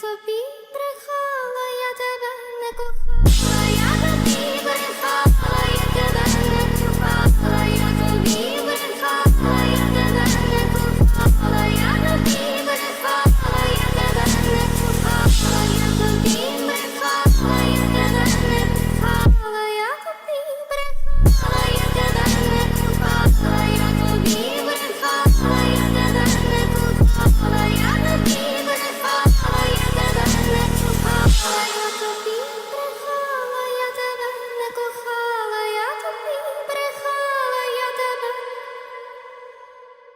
тобі брехала, я тебе не кохала.